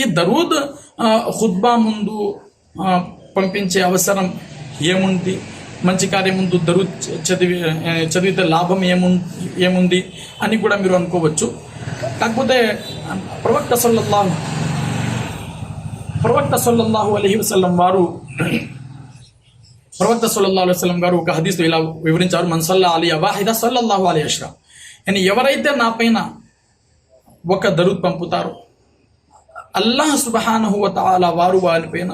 ఈ దరూద్ హుద్బా ఖుద్బా ముందు పంపించే అవసరం ఏముంది? మంచి కార్యం ముందు దరూద్ చదివి చదివితే లాభం ఏము ఏముంది అని కూడా మీరు అనుకోవచ్చు. కాకపోతే ప్రవక్త సల్లల్లాహు ప్రవక్త సల్లల్లాహు అలహి వసల్లం వారు ప్రవక్త సల్లల్లాహు అలైహి వసల్లం గారు ఒక హదీస్ ఇలా వివరించారు. మన్సల్లా అలీ అవాహిద సల్లల్లాహు అలీ అష్రా అని ఎవరైతే నా పైన ఒక దరుద్ పంపుతారో అల్లాహ్ సుబహానహువతాల వారు వారిపైన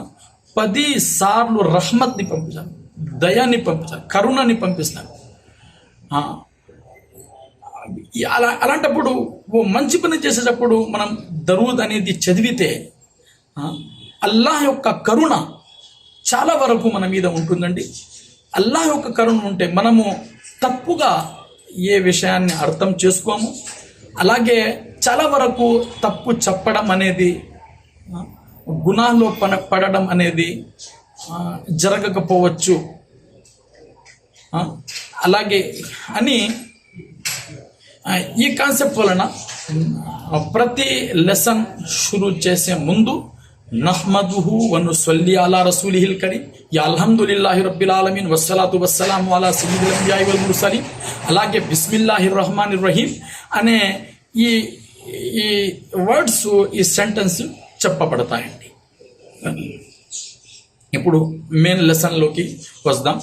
పది సార్లు రహ్మత్ని పంపించారు దయాన్ని పంపించారు కరుణని పంపిస్తారు. అలా అలాంటప్పుడు ఓ మంచి పని చేసేటప్పుడు మనం దరూద్ అనేది చదివితే అల్లాహ్ యొక్క కరుణ చాలా వరకు మన మీద ఉంటుందండి. అల్లాహ్ యొక్క కరుణ ఉంటే మనము తప్పుగా ఏ విషయాన్ని అర్థం చేసుకోము. అలాగే చాలా వరకు తప్పు చెప్పడం అనేది గుణాల్లో పన పడడం అనేది జరగకపోవచ్చు. అలాగే అని ఈ కాన్సెప్ట్ వలన ప్రతి లెసన్ షురూ చేసే ముందు నహ్మదుహు వను సల్లి అలా రసూలిహిల్ కడి యా అల్హమ్దులిల్లాహి రబ్బిల్ ఆలమీన్ వస్సలాతు వస్సలాము అలా సయ్యిదుల్ అంబియాయి వల్ ముర్సలీన్ అలాగే బిస్మిల్లాహి రహమాన్ రహీం అనే ఈ ఈ వర్డ్స్ ఈ సెంటెన్స్ చెప్పబడతాయండి. ఇప్పుడు మెయిన్ లెసన్లోకి వద్దాం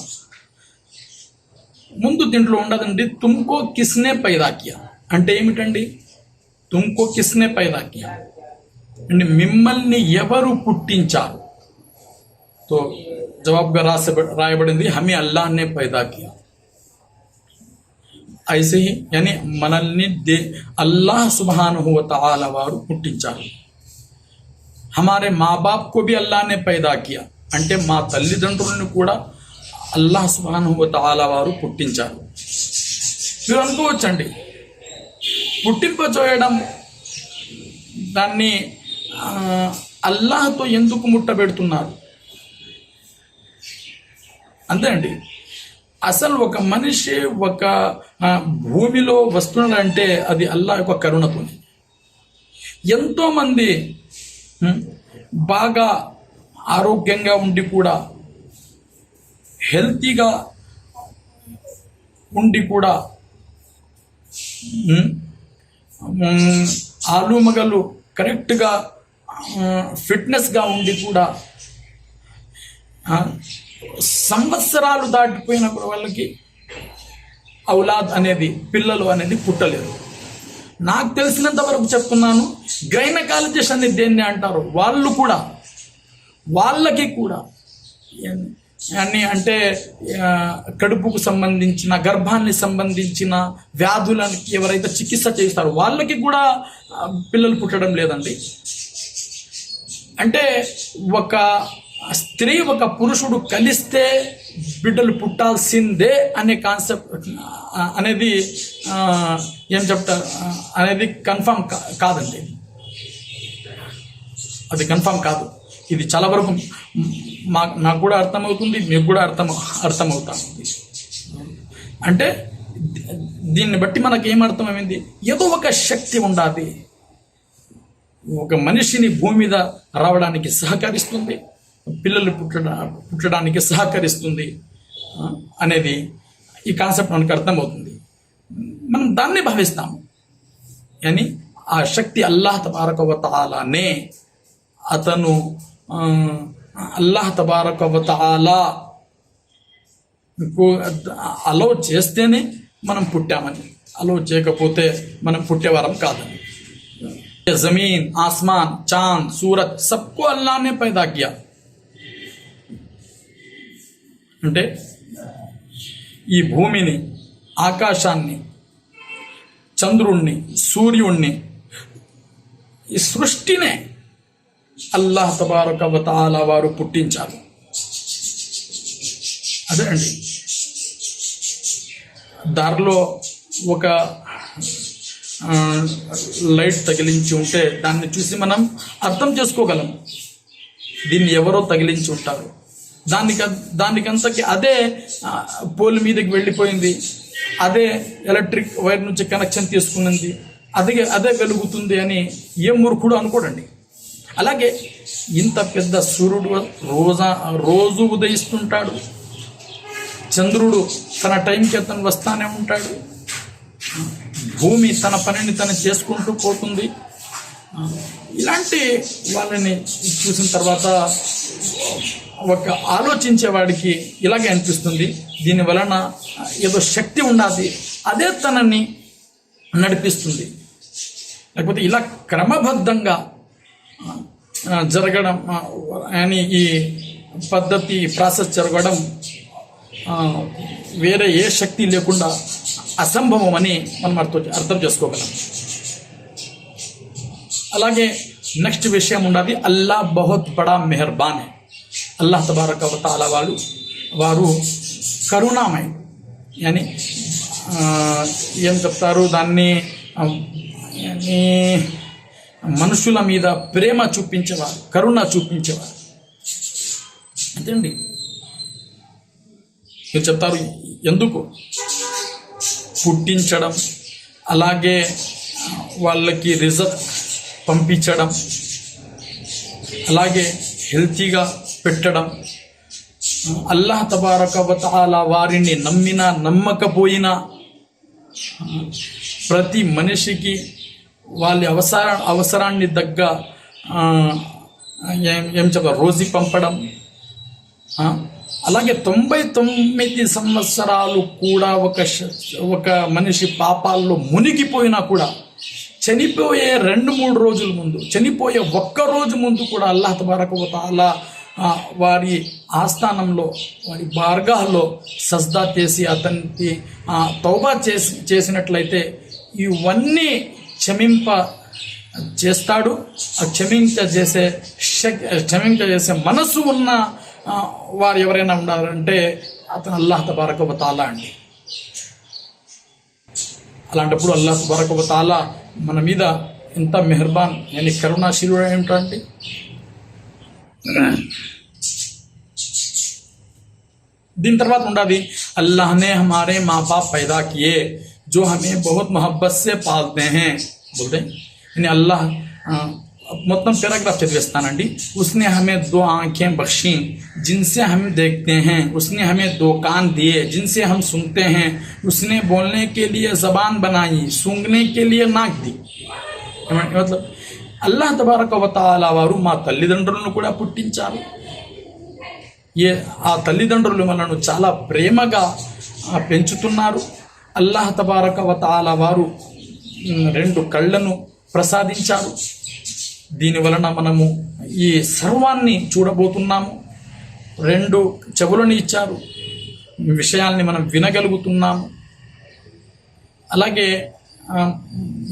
ముందు దీంట్లో ఉండదండి తుమ్కో కిస్నే పైదా అంటే ఏమిటండి? తుమ్కో కిస్నే పైదా అంటే మిమ్మల్ని ఎవరు పుట్టించారు? తో జవాబుగా రాస రాయబడింది హమీ అల్లాహనే పైదా కియా ఐసే హీ మనల్ని దే అల్లాహ్ సుబ్హానహు వ తఆలా వారు పుట్టించారు. హమారే మా బాప్ బి అల్లానే పైదా అంటే మా తల్లిదండ్రులను కూడా అల్లాహ్ సుబానుభూత ఆలా వారు పుట్టించారు మీరు అనుకోవచ్చండి పుట్టింప చేయడం దాన్ని అల్లాహతో ఎందుకు ముట్టబెడుతున్నారు అంతే అండి అసలు ఒక మనిషి ఒక భూమిలో వస్తున్నాడంటే అది అల్లా యొక్క కరుణతోని ఎంతోమంది బాగా ఆరోగ్యంగా ఉండి కూడా హెల్తీగా ఉండి కూడా ఆలు మగలు కరెక్ట్గా ఫిట్నెస్గా ఉండి కూడా సంవత్సరాలు దాటిపోయినప్పుడు వాళ్ళకి ఔలాద్ అనేది పిల్లలు అనేది పుట్టలేదు. నాకు తెలిసినంత వరకు చెప్తున్నాను. గైనకాలజిస్ట్ అనేది దేన్ని అంటారు? వాళ్ళు కూడా. వాళ్ళకి కూడా. అన్ని అంటే కడుపుకు సంబంధించిన గర్భాన్ని సంబంధించిన వ్యాధులకి ఎవరైతే చికిత్స చేస్తారో వాళ్ళకి కూడా పిల్లలు పుట్టడం లేదండి. అంటే ఒక స్త్రీ ఒక పురుషుడు కలిస్తే బిడ్డలు పుట్టాల్సిందే అనే కాన్సెప్ట్ అనేది ఏం చెప్తా? అనేది కన్ఫామ్ కాదండి. అది కన్ఫామ్ కాదు. ఇది చాలా వరకు మా నాకు కూడా అర్థమవుతుంది మీకు కూడా అర్థం అర్థమవుతుంది. అంటే దీన్ని బట్టి మనకి ఏం అర్థమైంది? ఏదో ఒక శక్తి ఉండాలి. ఒక మనిషిని భూమి మీద రావడానికి సహకరిస్తుంది పిల్లలు పుట్టడా పుట్టడానికి సహకరిస్తుంది అనేది ఈ కాన్సెప్ట్ మనకు అర్థమవుతుంది. మనం దాన్ని భావిస్తాము అని ఆ శక్తి అల్లాహ్ తబారక వ తాలానే అతను ఆ, అల్లాహ్ తబారక వ తాలా అలో చేస్తేనే మనం పుట్టామని అలో చేయకపోతే మనం పుట్టేవారం కాదని जमीन आसमान चांद सूरत सबको अल्लाह ने पैदा किया అంటే ఈ భూమిని ఆకాశాన్ని చంద్రుణ్ణి సూర్యుణ్ణి ఈ సృష్టినే అల్లాహ్ తబారక వతాల వారు పుట్టించారు. అదే అండి. దారిలో ఒక లైట్ తగిలించి ఉంటే దాన్ని చూసి మనం అర్థం చేసుకోగలం. దీన్ని ఎవరో తగిలించి ఉంటారు. దానికి దానికంతకి అదే పోల్ మీదకి వెళ్ళిపోయింది. అదే ఎలక్ట్రిక్ వైర్ నుంచి కనెక్షన్ తీసుకున్నది అదే అదే వెలుగుతుంది అని ఏ మూర్ఖుడు అనుకోడండి. అలాగే ఇంత పెద్ద సూర్యుడు రోజా రోజు ఉదయిస్తుంటాడు. చంద్రుడు తన టైంకి అతను వస్తానే ఉంటాడు. భూమి తన పనిని తను చేసుకుంటూ పోతుంది. ఇలాంటి వాళ్ళని చూసిన తర్వాత ఒక ఆలోచించే వాడికి ఇలాగే అనిపిస్తుంది. దీని వలన ఏదో శక్తి ఉండాలి అదే తనని నడిపిస్తుంది. లేకపోతే ఇలా క్రమబద్ధంగా జరగడం అని ఈ పద్ధతి ప్రాసెస్ జరగడం వేరే ఏ శక్తి లేకుండా అసంభవం అని మనం అర్థం అర్థం చేసుకోగలం. అలాగే నెక్స్ట్ విషయం ఉన్నది అల్లా బహుత్ బడా మెహర్బాన్. అల్లాహ్ తబారక తాలా వాళ్ళు వారు కరుణామయ. అని ఏం చెప్తారు? దాన్ని మనుషుల మీద ప్రేమ చూపించేవారు కరుణ చూపించేవారు. అంతేండి మీరు చెప్తారు ఎందుకు? పుట్టించడం అలాగే వాళ్ళకి రిజర్వ్ పంపించడం అలాగే హెల్తీగా పెట్టడం. అల్లాహ్ తబారక వారిని నమ్మినా నమ్మకపోయినా ప్రతి మనిషికి వాళ్ళ అవసర అవసరాన్ని దగ్గ ఏం ఏం చెప్పారు? రోజీ పంపడం. అలాగే తొంభై తొమ్మిది సంవత్సరాలు కూడా ఒక ఒక మనిషి పాపాల్లో మునిగిపోయినా కూడా చనిపోయే రెండు మూడు రోజుల ముందు చనిపోయే ఒక్క రోజు ముందు కూడా అల్లాహ్ తబారక అలా వారి ఆస్థానంలో వారి బార్గాహలో సజ్దా చేసి అతనికి ఆ, తౌబా చేసి చేసినట్లయితే ఇవన్నీ క్షమింప చేస్తాడు. ఆ క్షమించ చేసే శక్ క్షమించ చేసే మనసు ఉన్న వారు ఎవరైనా ఉన్నారంటే అతను అల్లాహ్ తబారకబతాలా అండి. అలాంటప్పుడు అల్లాహ్ తబారకబతాలా మన మీద ఎంత మెహర్బాన్ నేను కరుణాశీలుడు ఏమిటండి दिन तरबाद मुंडा भी अल्लाह ने हमारे माँ बाप पैदा किए, जो हमें बहुत मोहब्बत से पालते हैं। बोलते यानी अल्लाह मतलब पैराग्राफ चतुस्थान अंडी उसने हमें दो आँखें बख्शी, जिनसे हम देखते हैं। उसने हमें दो कान दिए, जिनसे हम सुनते हैं। उसने बोलने के लिए ज़बान बनाई, सूंघने के लिए नाक दी। मतलब అల్లా తబారకవతాల వారు మా తల్లిదండ్రులను కూడా పుట్టించారు. ఏ ఆ తల్లిదండ్రులు మనను చాలా ప్రేమగా పెంచుతున్నారు. అల్లాహ తబారకవతాల వారు రెండు కళ్ళను ప్రసాదించారు. దీని వలన మనము ఈ సర్వాన్ని చూడబోతున్నాము. రెండు చెవులను ఇచ్చారు. విషయాల్ని మనం వినగలుగుతున్నాము. అలాగే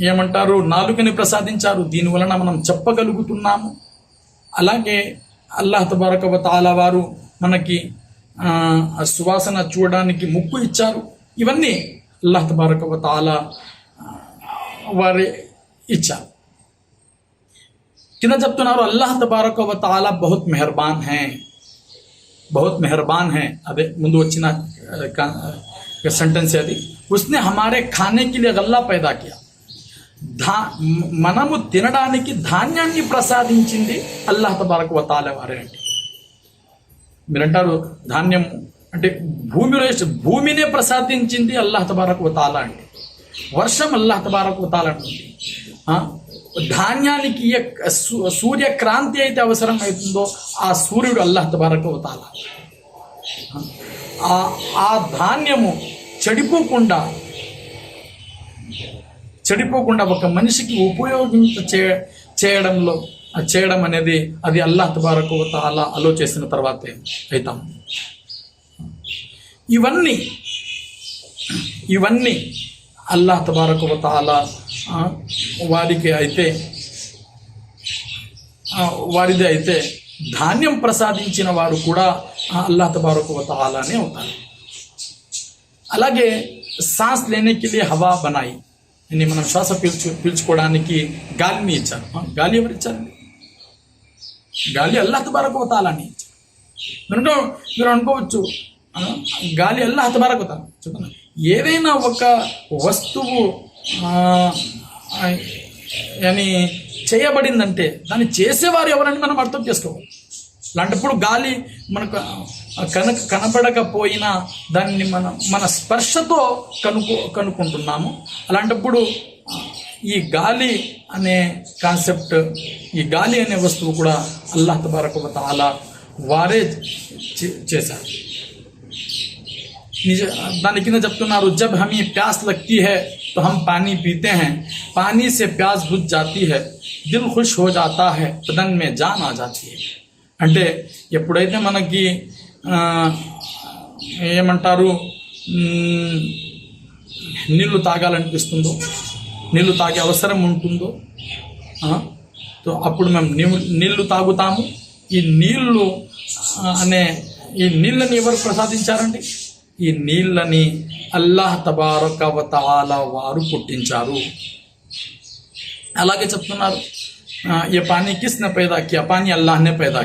ఏమంటారు? నాలుకని ప్రసాదించారు. దీని వలన మనం చెప్పగలుగుతున్నాము. అలాగే అల్లాహ్ తబారక తాలా వారు మనకి సువాసన చూడడానికి ముక్కు ఇచ్చారు. ఇవన్నీ అల్లాహ్ తబారక తాలా వారే ఇచ్చారు. కింద చెప్తున్నారు అల్లాహ్ తబారక తాలా బహుత్ మెహర్బాన్ హే. బహుత్ మెహర్బాన్ హే. అదే ముందు వచ్చిన సెంటెన్స్ అది. ఉస్నే హమారే ఖానే కి లియే గల్లా పైదా ధా మనము తినడానికి ధాన్యాన్ని ప్రసాదించింది అల్లాహ్ తబారక వతాల వారే అండి మీరంటారు ధాన్యం అంటే భూమిలో భూమినే ప్రసాదించింది అల్లాహ్ తబారక వతాల అండి వర్షం అల్లాహ్ తబారక వతాల అంటుంది ధాన్యానికి ఏ సూ- సూర్యక్రాంతి అయితే అవసరం అవుతుందో ఆ సూర్యుడు అల్లాహ్ తబారక వతాల ఆ ధాన్యము చెడిపోకుండా చెడిపోకుండా ఒక మనిషికి ఉపయోగించ చే- చేయడంలో చేయడం అనేది అది అల్లాహ్ తబారకు అలా అలో చేసిన తర్వాతే అవుతాం ఇవన్నీ ఇవన్నీ అల్లాహ్ తబారకు తాలా వారికి అయితే వారిది అయితే ధాన్యం ప్రసాదించిన వారు కూడా ఆ అల్లాహ్ తబారకు తాలానే అవుతారు. అలాగే సాస్ లేనేకి లియే హవా బనాయి. అని మనం శ్వాస పీల్చు పీల్చుకోవడానికి గాలిని ఇచ్చారు. గాలి ఎవరు ఇచ్చారండి గాలి అల్లా హతబారకపోతాలని ఇచ్చారు. మీరు మీరు అనుకోవచ్చు గాలి అల్లా తబారకు చెప్తున్నా ఏదైనా ఒక వస్తువు అని చేయబడిందంటే దాన్ని చేసేవారు ఎవరని మనం అర్థం చేసుకోవాలి. అలాంటప్పుడు గాలి మనకు కన కనపడకపోయినా దాన్ని మనం మన స్పర్శతో కనుక్కో కనుక్కుంటున్నాము అలాంటప్పుడు ఆ, ఈ గాలి అనే కాన్సెప్ట్ ఈ గాలి అనే వస్తువు కూడా అల్లాహ్ తబారక తాలా వారే చే- చేశారు निज दाने కింద చెప్తున్నారు जब हमें प्यास लगती है तो हम पानी पीते हैं पानी से प्यास बुझ जाती है दिल खुश हो जाता है बदन में जान आ जाती है అంటే ఎప్పుడైతే మనకి ఆ, ఏమంటారు? నీళ్ళు తాగాలనిపిస్తుందో? నీళ్ళు తాగే అవసరం ఉంటుందో? అప్పుడు మేము నీళ్ళు తాగుతాము. ఈ నీళ్ళు అనే ఈ నీళ్ళని ఎవరు ప్రసాదించారండి? ఈ నీళ్ళని అల్లాహ్ తబారకవతాల వారు పుట్టించారు. అలాగే చెప్తున్నారు. ఏ పానీ కిస్ పైదా కియా పానీ అల్లాహ్నే పైదా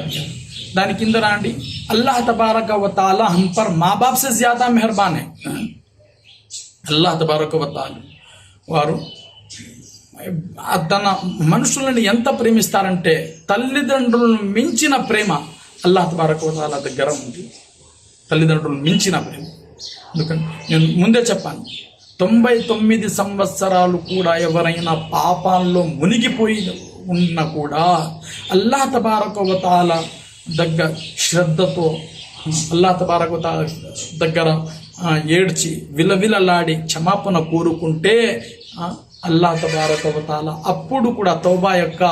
దాని కింద రాండి. అల్లాహ్ తబారక వ తాలా హమ్ పర్ మా బాప్ సే జ్యాదా మెహర్బాన్ హై అల్లాహ్ తబారక వ వారు తన మనుషులను ఎంత ప్రేమిస్తారంటే తల్లిదండ్రులను మించిన ప్రేమ అల్లాహ్ తబారకుల దగ్గర ఉంది. తల్లిదండ్రులను మించిన ప్రేమ. ఎందుకంటే నేను ముందే చెప్పాను తొంభై తొమ్మిది సంవత్సరాలు కూడా ఎవరైనా పాపాల్లో మునిగిపోయి ఉన్నా కూడా అల్లాహ్ తబారకవతాల దగ్గర శ్రద్ధతో అల్లా తబారకవతాల దగ్గర ఏడ్చి విలవిలలాడి క్షమాపణ కోరుకుంటే అల్లా తబారకవతాల అప్పుడు కూడా తౌబా యొక్క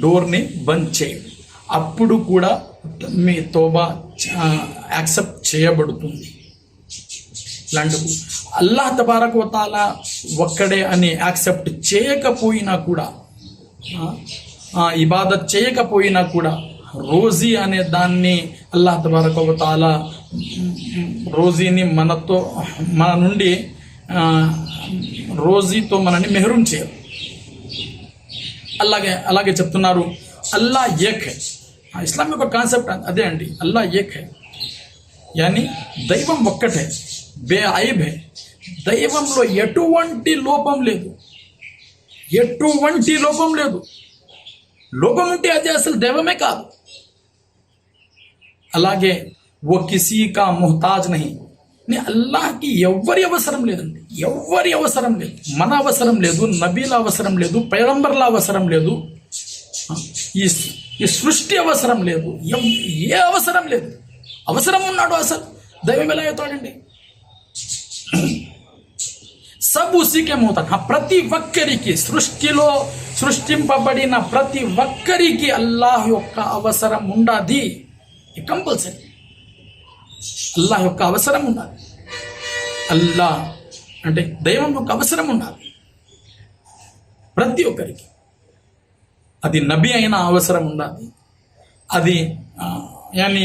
డోర్ని బంద్ చేయడు అప్పుడు కూడా మీ తోబా యాక్సెప్ట్ చేయబడుతుంది. ఇలాంటి అల్లా తబారకవతాల ఒక్కడే అని యాక్సెప్ట్ చేయకపోయినా కూడా ఇబాదత్ చేయకపోయినా కూడా రోజీ అనే దాన్ని అల్లాహ్ తబారక తాలా రోజీని మనతో మన నుండి రోజీతో మనని మెహరూం చేయరు. అలాగే అలాగే చెప్తున్నారు అల్లా ఏక్ ఆ ఇస్లాం యొక్క కాన్సెప్ట్ అదే అండి అల్లా ఏక్ హే. యాని దైవం ఒక్కటే బే ఐబ్ దైవంలో ఎటువంటి లోపం లేదు. ఎటువంటి లోపం లేదు. లోకం ఉంటే అది అసలు దైవమే కాదు. అలాగే ఓ కిసీ కా ముహతాజ్ నహి. నే అల్లాహకి ఎవ్వరి అవసరం లేదండి. ఎవ్వరి అవసరం లేదు. మన అవసరం లేదు నబీల అవసరం లేదు పైరంబర్ల అవసరం లేదు. ఈ ఈ సృష్టి అవసరం లేదు. ఏ అవసరం లేదు. అవసరం ఉన్నాడు అసలు. దైవం ఎలా అవుతాడండి సబ్ ఉసికే మోతాను ఆ ప్రతి ఒక్కరికి సృష్టిలో సృష్టింపబడిన ప్రతి ఒక్కరికి అల్లాహ్ యొక్క అవసరం ఉండాది కంపల్సరీ అల్లాహ్ యొక్క అవసరం ఉండాలి అల్లాహ్ అంటే దైవం యొక్క అవసరం ఉండాలి ప్రతి ఒక్కరికి అది నబి అయిన అవసరం ఉండాలి అది యాని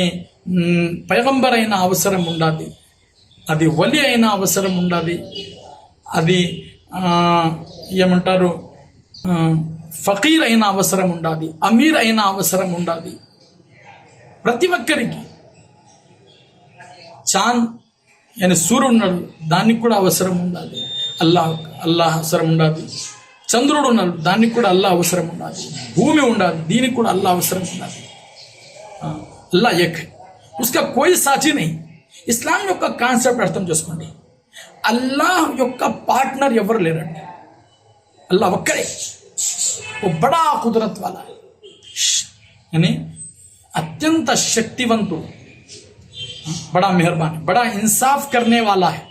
పైగంబర్ అయిన అవసరం ఉండాలి అది వలి అయిన అవసరం ఉండాలి అది ఏమంటారు ఫకీర్ అయిన అవసరం ఉండాలి అమీర్ అయిన అవసరం ఉండాలి ప్రతి ఒక్కరికి చాంద్ అని సూర్యుడు ఉన్నాడు దానికి కూడా అవసరం ఉండాలి అల్లాహ్ అల్లాహ్ అవసరం ఉండాలి చంద్రుడు ఉన్నాడు దానికి కూడా అల్లా అవసరం ఉండాలి భూమి ఉండాలి దీనికి కూడా అల్లా అవసరం ఉండాలి అల్లా ఎక్ ఉస్కా కోయి సాచి నహీ. ఇస్లాం యొక్క కాన్సెప్ట్ అర్థం చేసుకోండి. अल्लाह पार्टनर एवर लेर अल्लाह वो बड़ा कुदरत वाला है अत्यंत शक्तिवंत बड़ा मेहरबान बड़ा इंसाफ करने वाला है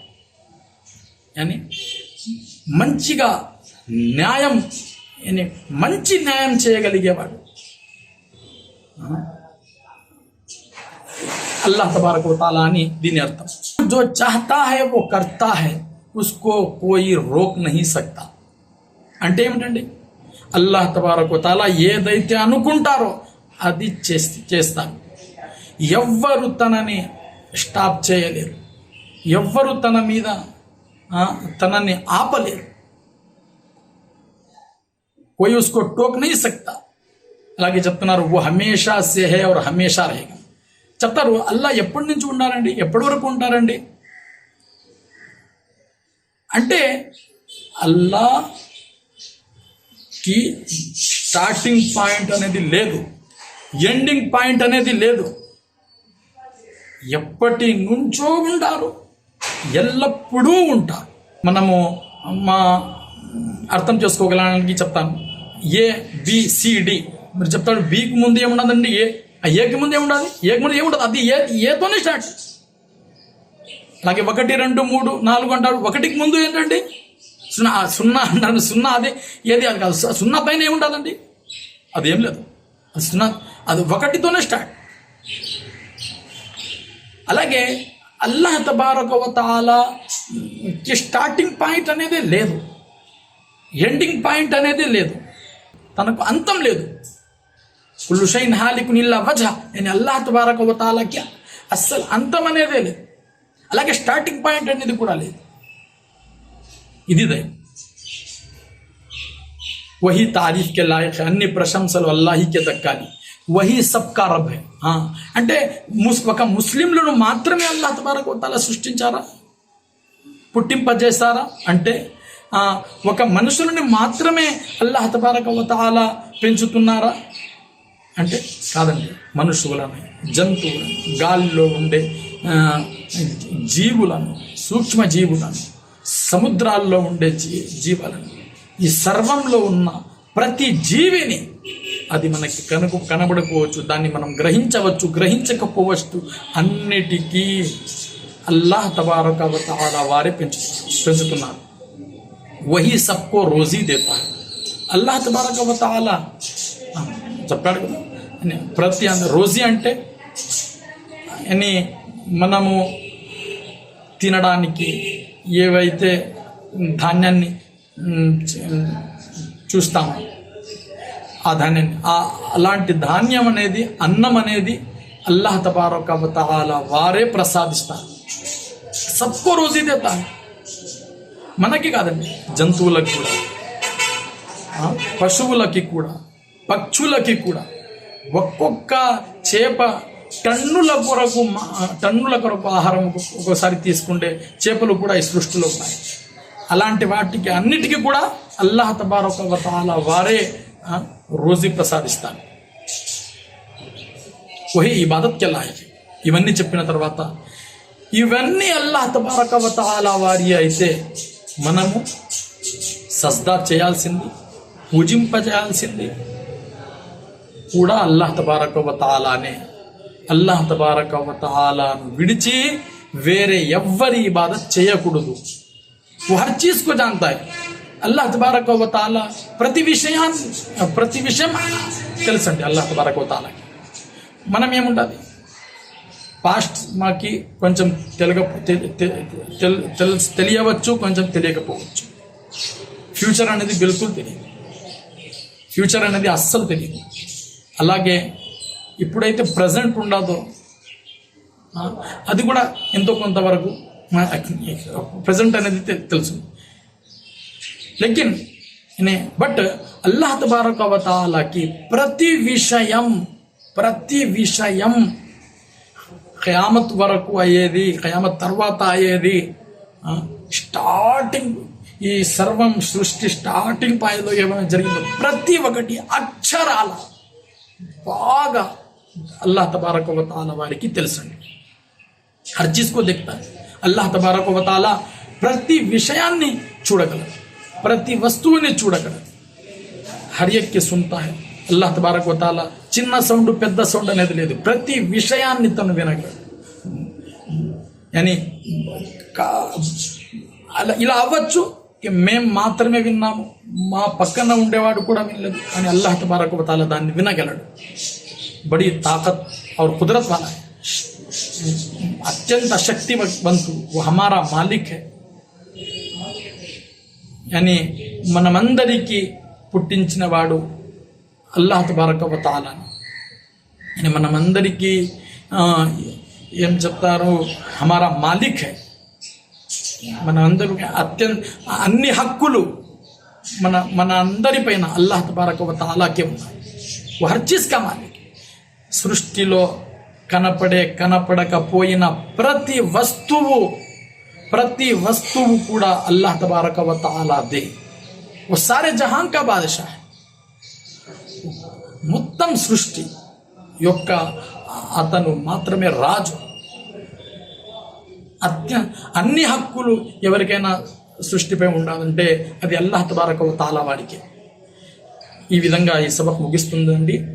यानी मंचिगा न्यायम यानी मंची न्यायम चेयलवा अल्लाह तबारक वाली दीन अर्थम जो चाहता है वो करता है उसको कोई रोक नहीं सकता అంటే ఏమిటండి అల్లాహ్ తబారక్ వ తాలా ఏదైతే అనుకుంటారో అది చేసి చేస్తాను ఎవ్వరు తనని స్టాప్ చేయలేరు ఎవ్వరు తన మీద ఆ, తనని ఆపలేరు कोई उसको टोक नहीं सकता అలాగే చెప్తున్నారు ఓ హమేషా సే హే और హమేషా रहेगा చెప్తారు అల్లా ఎప్పటి నుంచి ఉన్నారండి? ఎప్పటి వరకు ఉంటారండి? అంటే అల్లాకి స్టార్టింగ్ పాయింట్ అనేది లేదు. ఎండింగ్ పాయింట్ అనేది లేదు. ఎప్పటి నుంచో ఉంటారు. ఎల్లప్పుడూ ఉంటారు. మనము మా అర్థం చేసుకోగలడానికి చెప్తాను. ఏ బిసిడి మీరు చెప్తాడు బికి ముందు ఏముండదండి ఏ ఏకి ముందు ఏముండాలి ఏకి ముందు ఏముండదు అది ఏ ఏతోనే స్టార్ట్ అలాగే ఒకటి రెండు మూడు నాలుగు అంటారు. ఒకటికి ముందు ఏంటండి? సున్నా సున్నా అంటారు. సున్నా అదే ఏది అది కాదు. సున్నా పైన ఏముంటుందండి అదేం లేదు. అది సున్నా అది ఒకటితోనే స్టార్ట్ అలాగే అల్లాహ్ తబారకవతాలకి స్టార్టింగ్ పాయింట్ అనేది లేదు. ఎండింగ్ పాయింట్ అనేది లేదు. తనకు అంతం లేదు. కుల్లుషైన్ హాలికు నిల్లా వజ నేను అల్లాహ్ తబారకవతాలకి అస్సలు అంతం అనేదే లేదు. అలాగే స్టార్టింగ్ పాయింట్ అనేది కూడా లేదు. ఇది దయ వహీ తారీఫ్కే లాయక్ అన్ని ప్రశంసలు అల్లాహికే దక్కాలి. వహీ సబ్కా రబ్ హై. అంటే ముస్ ఒక ముస్లింలను మాత్రమే అల్లాహ్ తబారకవతాల సృష్టించారా? పుట్టింపజేస్తారా అంటే ఒక మనుషులని మాత్రమే అల్లాహ్ తబారకవతాల పెంచుతున్నారా? అంటే కాదండి మనుషులను జంతువులను గాలిలో ఉండే జీవులను సూక్ష్మ జీవులను సముద్రాల్లో ఉండే జీ జీవాలను. ఈ సర్వంలో ఉన్న ప్రతి జీవిని అది మనకి కనుక కనబడకపోవచ్చు దాన్ని మనం గ్రహించవచ్చు గ్రహించకపోవచ్చు అన్నిటికీ అల్లాహ్ తబారక తబారా వారే పెంచు పెంచుతున్నారు. వహీ సబ్కో రోజీ దేతా అల్లాహ్ తబారక తాలా చెప్పాడు కదా. ప్రతి రోజీ అంటే అని మనము తినడానికి ఏవైతే ధాన్యాన్ని చూస్తామో ఆ ధాన్యాన్ని అలాంటి ధాన్యం అనేది అన్నం అనేది అల్లాహ్ తబారక తాలా వారే ప్రసాదిస్తారు. సబ్కో రోజీ దేతా మనకి కాదండి జంతువులకు కూడా పశువులకి కూడా. పక్షులకి కూడా. ఒక్కొక్క చేప టన్నుల కొరకు టన్నుల కొరకు ఆహారం ఒక్కోసారి తీసుకుంటే చేపలు కూడా ఈ సృష్టిలో ఉన్నాయి. అలాంటి వాటికి అన్నిటికీ కూడా అల్లాహ్ తబారక వారే రోజు రోజీ ప్రసాదిస్తారు. వహీ ఇబాదత్ ఇవన్నీ చెప్పిన తర్వాత ఇవన్నీ అల్లాహ్ తబారక వారి అయితే మనము సజ్దా చేయాల్సింది పూజింపజేయాల్సింది కూడా అల్లాహ్ తబారకవతాలానే అల్లాహ్ తబారకవతాలాను విడిచి వేరే ఎవ్వరి బాధ చేయకూడదు. హర్ చీజ్కు జాంతాయి అల్లాహ్ తబారకవతాల ప్రతి విషయాన్ని ప్రతి విషయం తెలుసండి అల్లాహ్ తబారకవతాలకి మనం ఏముండాలి పాస్ట్ మాకి కొంచెం తెలగ తెలియవచ్చు కొంచెం తెలియకపోవచ్చు. ఫ్యూచర్ అనేది బిల్కుల్ తెలియదు ఫ్యూచర్ అనేది అస్సలు తెలియదు అలాగే ఇప్పుడైతే ప్రజెంట్ ఉండదో. అది కూడా ఎంతో కొంతవరకు ప్రజెంట్ అనేది తెలుసు. లేకిన్ నే బట్ అల్లాహ్ తబారకవతాలకి ప్రతి విషయం ప్రతి విషయం ఖయామత్ వరకు అయ్యేది ఖయామత్ తర్వాత అయ్యేది స్టార్టింగ్ ఈ సర్వం సృష్టి స్టార్టింగ్ పాయలో ఏమైనా జరిగిందో ప్రతి ఒక్కటి అక్షరాల బాగా అల్లాహ్ తబారకవతాల వారికి తెలుసండి. హర్జీస్కో దిక్తారు అల్లాహ్ తబారకవతాల ప్రతి విషయాన్ని చూడగలరు. ప్రతి వస్తువుని చూడగలరు. హరియక్కి సుంతాయి అల్లాహ్ తబారక్ వతాల చిన్న సౌండ్ పెద్ద సౌండ్ అనేది లేదు. ప్రతి విషయాన్ని తను వినగలడు. అని అలా ఇలా అవ్వచ్చు మేము మాత్రమే విన్నాము మా పక్కన ఉండేవాడు కూడా వినలేదు అని అల్లాహ్ తబారకు తాలా దాన్ని వినగలడు బడి తాకత్ అవర్ కుదరత్ వాలా అత్యంత శక్తి బంతు హమారా మాలిక్ హే అని మనమందరికీ పుట్టించినవాడు అల్లాహ్ తబారక తాలాను అని మనమందరికీ ఏం చెప్తారు హమారా మాలిక్ హై మన అందరూ అత్యంత అన్ని హక్కులు మన మన అందరిపైన అల్లాహ్ తబారక తాలాకే ఉన్నాయి. వర్చిస్ కమాలి సృష్టిలో కనపడే కనపడకపోయిన ప్రతి వస్తువు ప్రతి వస్తువు కూడా అల్లాహ్ తబారక తాలాదే. ఓ సారే జహాన్ కా బాదషా మొత్తం సృష్టి యొక్క అతను మాత్రమే రాజు. అత్య అన్ని హక్కులు ఎవరికైనా సృష్టిపై ఉండాలంటే అది అల్లాహ్ తబారక తాలా వాడికి. ఈ విధంగా ఈ సభకు ముగిస్తుందండి.